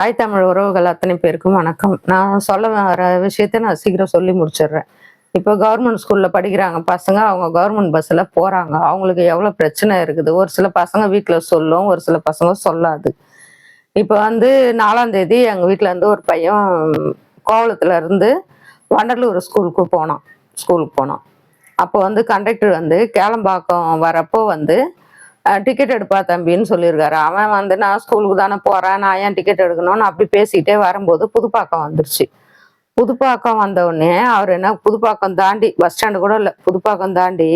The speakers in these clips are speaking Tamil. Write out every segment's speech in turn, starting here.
தாய் தமிழ் உறவுகள் அத்தனை பேருக்கும் வணக்கம். நான் சொல்ல வர விஷயத்த நான் சீக்கிரம் சொல்லி முடிச்சிடுறேன். இப்போ கவர்மெண்ட் ஸ்கூலில் படிக்கிறாங்க. பசங்க அவங்க கவர்மெண்ட் பஸ்ஸில் போகிறாங்க அவங்களுக்கு எவ்வளோ பிரச்சனை இருக்குது? ஒரு சில பசங்க வீட்டில் சொல்லும் ஒரு சில பசங்க சொல்லாது. இப்போ வந்து நாலாம் தேதி எங்கள் வீட்டில் இருந்து ஒரு பையன் கோவளத்துல இருந்து வண்டலூர் ஸ்கூலுக்கு போனான். ஸ்கூலுக்கு போனான். அப்போ வந்து கண்டக்டர் வந்து கேளம்பாக்கம் வரப்போ வந்து டிக்கெட் எடுப்பா தம்பின்னு சொல்லியிருக்காரு. அவன் வந்து நான் ஸ்கூலுக்கு தானே போகிறேன் நான் ஏன் டிக்கெட் எடுக்கணும்னு அப்படி பேசிக்கிட்டே வரும்போது புதுப்பாக்கம் வந்துருச்சு. புதுப்பாக்கம் வந்த உடனே அவர் என்ன புதுப்பாக்கம் தாண்டி பஸ் ஸ்டாண்டு கூட இல்லை. புதுப்பாக்கம் தாண்டி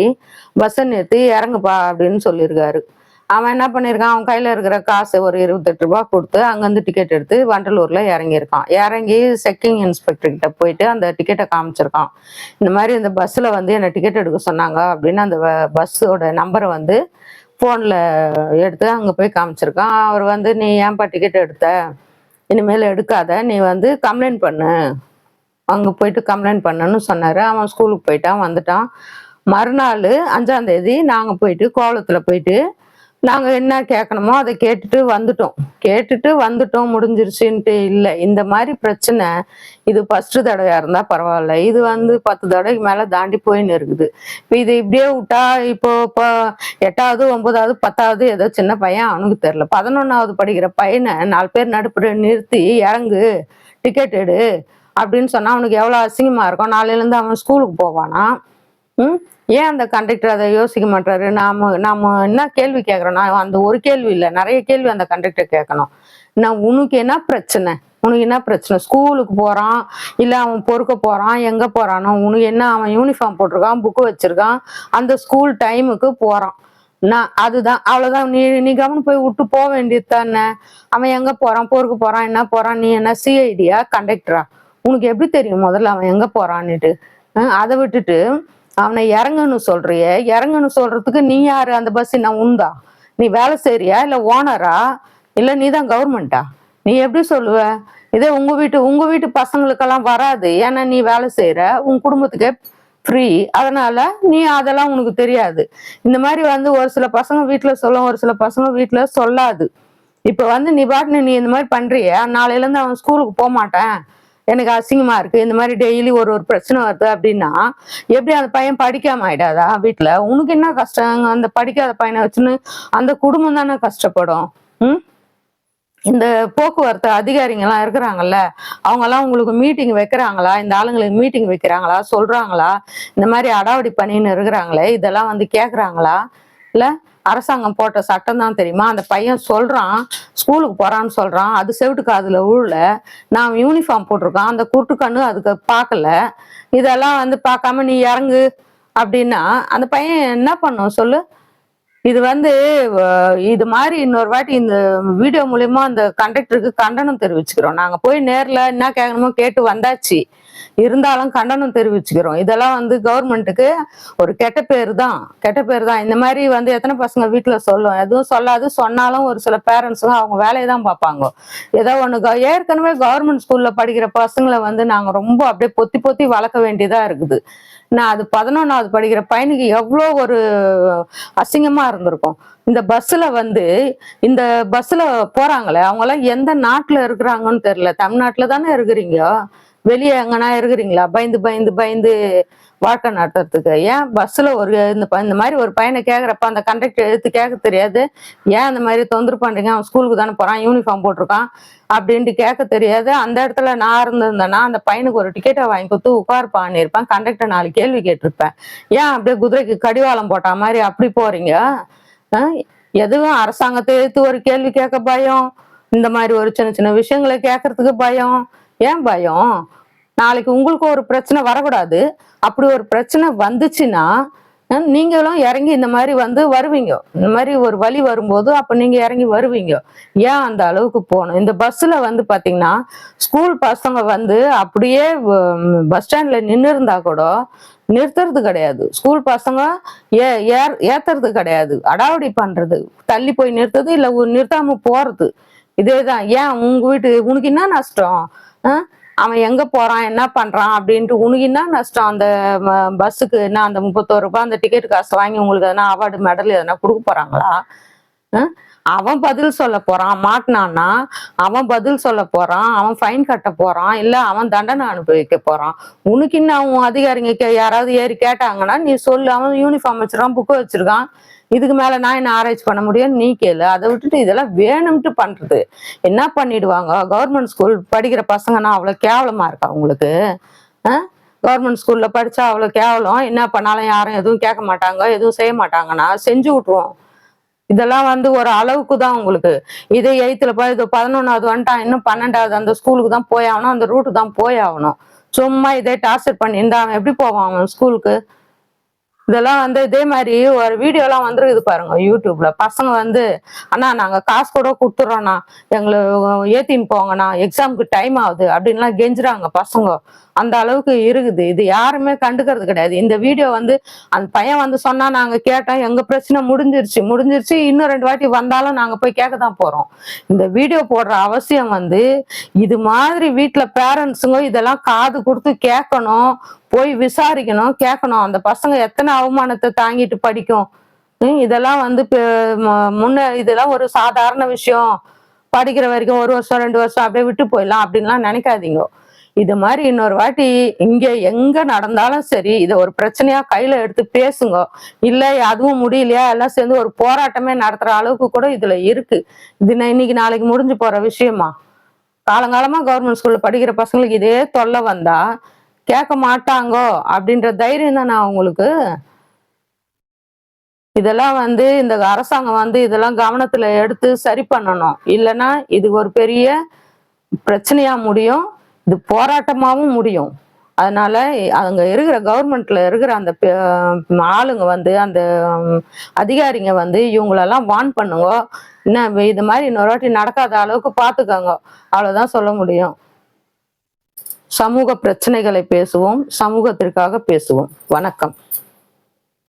பஸ்ஸை நிறுத்தி இறங்குப்பா அப்படின்னு சொல்லியிருக்காரு. அவன் என்ன பண்ணியிருக்கான்? அவன் கையில் இருக்கிற காசு ஒரு இருபத்தெட்டு ரூபா கொடுத்து அங்கேருந்து டிக்கெட் எடுத்து வண்டலூரில் இறங்கியிருக்கான். இறங்கி செக்கிங் இன்ஸ்பெக்டர் கிட்ட போயிட்டு அந்த டிக்கெட்டை காமிச்சிருக்கான். இந்த மாதிரி இந்த பஸ்ஸில் வந்து என்னை டிக்கெட் எடுக்க சொன்னாங்க அப்படின்னு அந்த பஸ்ஸோட நம்பரை வந்து ஃபோனில் எடுத்து அங்கே போய் காமிச்சிருக்கான். அவர் வந்து நீ ஏன்பா டிக்கெட் எடுத்த? இனிமேல் எடுக்காத. நீ வந்து கம்ப்ளைண்ட் பண்ணு. அங்கே போயிட்டு கம்ப்ளைண்ட் பண்ணுன்னு சொன்னார். அவன் ஸ்கூலுக்கு போயிட்டான் வந்துட்டான். மறுநாள் அஞ்சாந்தேதி நாங்கள் போயிட்டு கோலத்தில் போயிட்டு நாங்கள் என்ன கேட்கணுமோ அதை கேட்டுட்டு வந்துட்டோம். கேட்டுட்டு வந்துட்டோம் முடிஞ்சிருச்சுன்ட்டு இல்லை. இந்த மாதிரி பிரச்சனை இது ஃபர்ஸ்ட் தடவையாக இருந்தால் பரவாயில்ல. இது வந்து பத்து தடவைக்கு மேலே தாண்டி போயின்னு இருக்குது. இப்போ இது இப்படியே விட்டா இப்போ இப்போ எட்டாவது ஒன்பதாவது பத்தாவது ஏதோ சின்ன பையன் அவனுக்கு தெரில பதினொன்றாவது படிக்கிற பையனை நாலு பேர் நடுப்புற நிறுத்தி இறங்கு டிக்கெட் எடு அப்படின்னு சொன்னால் அவனுக்கு எவ்வளோ அசிங்கமாக இருக்கும். நாளையிலேருந்து அவன் ஸ்கூலுக்கு போவானா? ம்? ஏன் அந்த கண்டக்டர் அதை யோசிக்க மாட்டாரு நாம நாம என்ன கேள்வி கேட்குறோம் நான் அந்த ஒரு கேள்வி இல்லை. நிறைய கேள்வி அந்த கண்டக்டர் கேட்கணும். நான் உனக்கு என்ன பிரச்சனை? உனக்கு என்ன பிரச்சனை? ஸ்கூலுக்கு போகிறான் இல்லை அவன் பொறுக்க போகிறான் எங்கே போகிறானோ உனக்கு என்ன அவன் யூனிஃபார்ம் போட்டிருக்கான் புக்கு வச்சிருக்கான் அந்த ஸ்கூல் டைமுக்கு போகிறான் நான் அதுதான். அவ்வளோதான் நீ நீ கவனம் போய் விட்டு போக வேண்டியது தானே? அவன் எங்கே போகிறான் பொறுக்க போகிறான் என்ன போகிறான் நீ என்ன சிஐடியா கண்டக்டரா உனக்கு எப்படி தெரியும் முதல்ல அவன் எங்கே போகிறான்னுட்டு அதை விட்டுட்டு அவனை இறங்கன்னு சொல்றிய. இறங்கன்னு சொல்றதுக்கு நீ யாரு? அந்த பஸ் நான் உண்டா? நீ வேலை செய்றியா? இல்லை ஓனரா இல்லை நீ தான் கவர்மெண்ட்டா நீ எப்படி சொல்லுவ? இதே உங்க வீட்டு உங்க வீட்டு பசங்களுக்கெல்லாம் வராது. ஏன்னா நீ வேலை செய்யற உன் குடும்பத்துக்கே ஃப்ரீ அதனால நீ அதெல்லாம் உனக்கு தெரியாது. இந்த மாதிரி வந்து ஒரு சில பசங்க வீட்டில் சொல்லும் ஒரு சில பசங்க வீட்டில் சொல்லாது. இப்போ வந்து நீ பாட்டுன்னு நீ இந்த மாதிரி பண்றிய நாளையிலேருந்து அவன் ஸ்கூலுக்கு போக மாட்டேன் எனக்கு அசிங்கமா இருக்கு. இந்த மாதிரி டெய்லி ஒரு ஒரு பிரச்சனை வருது அப்படின்னா எப்படி அந்த பையன் படிக்காம ஆயிடாதா வீட்டுல உனக்கு என்ன கஷ்டம்? அந்த படிக்காத பையனை வச்சுன்னு அந்த குடும்பம் தானே கஷ்டப்படும். ம்? இந்த போக்குவரத்து அதிகாரிங்கெல்லாம் இருக்கிறாங்கல்ல அவங்கெல்லாம் உங்களுக்கு மீட்டிங் வைக்கிறாங்களா? இந்த ஆளுங்களுக்கு மீட்டிங் வைக்கிறாங்களா? சொல்றாங்களா? இந்த மாதிரி அடாவடி பண்ணின்னு இருக்கிறாங்களே இதெல்லாம் வந்து கேட்குறாங்களா இல்லை அரசாங்கம் போட்ட சட்டம் தான் தெரியுமா? அந்த பையன் சொல்றான் ஸ்கூலுக்கு போறான்னு சொல்றான் அது செவிட்டுக்கு காதுல உள்ள நான் யூனிஃபார்ம் போட்டிருக்கான் அந்த குருட்டு கண்ணு அதுக்கு பார்க்கல இதெல்லாம் வந்து பார்க்காம நீ இறங்கு அப்படின்னா அந்த பையன் என்ன பண்ணும் சொல்லு? இது வந்து இது மாதிரி இன்னொரு வாட்டி இந்த வீடியோ மூலயமா அந்த கண்டக்டருக்கு கண்டனம் தெரிவிச்சுக்கிறோம். நாங்க போய் நேர்ல என்ன கேட்கணுமோ கேட்டு வந்தாச்சு. இருந்தாலும் கண்டனம் தெரிவிச்சுக்கிறோம். இதெல்லாம் வந்து கவர்மெண்ட்டுக்கு ஒரு கெட்ட பேர் தான் கெட்ட பேர் தான் இந்த மாதிரி வந்து எத்தனை பசங்க வீட்டில் சொல்லும். எதுவும் சொல்லாது. சொன்னாலும் ஒரு சில பேரண்ட்ஸுங்க அவங்க வேலையை தான் பார்ப்பாங்க. ஏதோ ஒன்று ஏற்கனவே கவர்மெண்ட் ஸ்கூலில் படிக்கிற பசங்களை வந்து நாங்கள் ரொம்ப அப்படியே பொத்தி பொத்தி வளர்க்க வேண்டியதாக இருக்குது. நான் அது பதினொன்றாவது படிக்கிற பையனுக்கு எவ்வளோ ஒரு அசிங்கமாக இருந்திருக்கும். இந்த பஸ்ஸில் வந்து இந்த பஸ்ஸில் போறாங்களே அவங்களாம் எந்த நாட்டில் இருக்கிறாங்கன்னு தெரியல. தமிழ்நாட்டில் தானே இருக்கிறீங்க? வெளியே எங்கன்னா இருக்கிறீங்களா? பயந்து பயந்து பயந்து வாழ்க்கை நடத்துறதுக்கு. ஏன் பஸ்ஸில் ஒரு இந்த ப- இந்த மாதிரி ஒரு பையனை கேட்குறப்ப அந்த கண்டக்டர் எடுத்து கேட்க தெரியாது. ஏன் அந்த மாதிரி தொந்தரவு பண்ணுறீங்க அவன் ஸ்கூலுக்கு தானே போகிறான் யூனிஃபார்ம் போட்டிருக்கான் அப்படின்ட்டு கேட்க தெரியாது. அந்த இடத்துல நான் இருந்திருந்தேன்னா அந்த பையனுக்கு ஒரு டிக்கெட்டை வாங்கி கொடுத்து உட்கார் பண்ணியிருப்பேன். கண்டக்டர் நாலு கேள்வி கேட்டிருப்பேன். ஏன் அப்படியே குதிரைக்கு கடிவாளம் போட்ட மாதிரி அப்படி போகிறீங்க ஆ? எதுவும் அரசாங்கத்தை எடுத்து ஒரு கேள்வி கேட்க பயம். இந்த மாதிரி ஒரு சின்ன சின்ன விஷயங்களை கேட்கறதுக்கு பயம். ஏன் பயம்? நாளைக்கு உங்களுக்கு ஒரு பிரச்சனை வரக்கூடாது. அப்படி ஒரு பிரச்சனை வந்துச்சுன்னா நீங்களும் இறங்கி இந்த மாதிரி வந்து வருவீங்க. இந்த மாதிரி ஒரு வழி வரும்போது அப்ப நீங்க இறங்கி வருவீங்க. ஏன் அந்த அளவுக்கு போகணும்? இந்த பஸ்ல வந்து பாத்தீங்கன்னா ஸ்கூல் பசங்க வந்து அப்படியே பஸ் ஸ்டாண்ட்ல நின்று இருந்தா கூட நிறுத்துறது கிடையாது. ஸ்கூல் பசங்க ஏ ஏர் ஏத்துறது கிடையாது. அடாவடி பண்றது. தள்ளி போய் நிறுத்துறது இல்லை உ- நிறுத்தாம போறது. இதேதான். ஏன் உங்க வீட்டு உனக்கு என்ன நஷ்டம்? ஆ? அவன் எங்க போறான் என்ன பண்றான் அப்படின்ட்டு உனக்கு என்ன நஷ்டம்? அந்த பஸ்ஸுக்கு என்ன அந்த முப்பத்தோரு ரூபாய் அந்த டிக்கெட் காசு வாங்கி உங்களுக்கு எதனா அவார்டு மெடல் எதனா கொடுக்க போறாங்களா? அவன் பதில் சொல்ல போறான். மாட்டினான்னா அவன் பதில் சொல்ல போறான். அவன் ஃபைன் கட்ட போறான். இல்ல அவன் தண்டனை அனுபவிக்க போறான். உனக்கு இன்னும் அவன் அதிகாரிங்க கே- யாராவது ஏறி கேட்டாங்கன்னா நீ சொல்லு. அவன் யூனிஃபார்ம் வச்சிருக்கான் புக்கு வச்சிருக்கான். இதுக்கு மேல நான் என்ன ஆராய்ச்சி பண்ண முடியும்? நீ கேளு. அதை விட்டுட்டு இதெல்லாம் வேணும்ட்டு பண்றது. என்ன பண்ணிடுவாங்க? கவர்மெண்ட் ஸ்கூல் படிக்கிற பசங்கன்னா அவ்வளவு கேவலமா இருக்கா உங்களுக்கு? கவர்மெண்ட் ஸ்கூல்ல படிச்சா அவ்வளவு கேவலம். என்ன பண்ணாலும் யாரும் எதுவும் கேட்க மாட்டாங்க எதுவும் செய்ய மாட்டாங்கன்னா செஞ்சு விட்டுருவோம். இதெல்லாம் வந்து ஒரு அளவுக்கு தான் உங்களுக்கு. இதே எயித்துல போய் இது பதினொன்னாவது வந்துட்டான் இன்னும் பன்னெண்டாவது அந்த ஸ்கூலுக்கு தான் போய் ஆகணும் அந்த ரூட்டு தான் போய் ஆகணும் சும்மா இதே டார்ச்சர் பண்ணி இருந்தா அவன் எப்படி போவான் அவன் ஸ்கூலுக்கு இதெல்லாம் வந்து இதே மாதிரி ஒரு வீடியோலாம் வந்துருக்குது பாருங்க யூடியூப்ல பசங்க வந்து அண்ணா நாங்க காசு கூட கொடுத்துட்றோண்ணா எங்களை ஏத்தின்னு போங்கண்ணா. எக்ஸாமுக்கு டைம் ஆகுது. அப்படின்லாம் கெஞ்சுறாங்க பசங்க. அந்த அளவுக்கு இருக்குது. இது யாருமே கண்டுக்கிறது கிடையாது. இந்த வீடியோ வந்து அந்த பையன் வந்து சொன்னா நாங்க கேட்டோம் எங்க பிரச்சனை முடிஞ்சிருச்சு. முடிஞ்சிருச்சு. இன்னும் ரெண்டு வாட்டி வந்தாலும் நாங்க போய் கேட்க தான் போறோம். இந்த வீடியோ போடுற அவசியம் வந்து இது மாதிரி வீட்டுல பேரண்ட்ஸுங்க இதெல்லாம் காது கொடுத்து கேட்கணும் போய் விசாரிக்கணும் கேட்கணும் அந்த பசங்க எத்தனை அவமானத்தை தாங்கிட்டு படிக்கும்? இதெல்லாம் வந்து பெ- முன்ன இதெல்லாம் ஒரு சாதாரண விஷயம். படிக்கிற வரைக்கும் ஒரு வருஷம் ரெண்டு வருஷம் அப்படியே விட்டு போயிடலாம் அப்படின்லாம் நினைக்காதீங்க. இது மாதிரி இன்னொரு வாட்டி இங்க எங்க நடந்தாலும் சரி இதை ஒரு பிரச்சனையா கையில எடுத்து பேசுங்க. இல்ல அதுவும் முடியலையா? எல்லாம் சேர்ந்து ஒரு போராட்டமே நடத்துற அளவுக்கு கூட இதுல இருக்கு. இது இன்னைக்கு நாளைக்கு முடிஞ்சு போற விஷயமா? காலங்காலமா கவர்மெண்ட் ஸ்கூல்ல படிக்கிற பசங்களுக்கு இதே தொல்லை வந்தா கேட்க மாட்டாங்கோ அப்படின்ற தைரியம் தானே அவங்களுக்கு? இதெல்லாம் வந்து இந்த அரசாங்கம் வந்து இதெல்லாம் கவனத்துல எடுத்து சரி பண்ணணும். இல்லைன்னா இது ஒரு பெரிய பிரச்சனையா முடியும். இது போராட்டமாகவும் முடியும். அதனால அங்க இருக்கிற கவர்மெண்ட்ல இருக்கிற அந்த பெ- ஆளுங்க வந்து அந்த அதிகாரிங்க வந்து இவங்களெல்லாம் வான் பண்ணுங்க. என்ன இது மாதிரி இன்னொரு வாட்டி நடக்காத அளவுக்கு பார்த்துக்கோங்க அவ்வளவுதான் சொல்ல முடியும். சமூக பிரச்சனைகளை பேசுவோம் சமூகத்திற்காக பேசுவோம். வணக்கம்.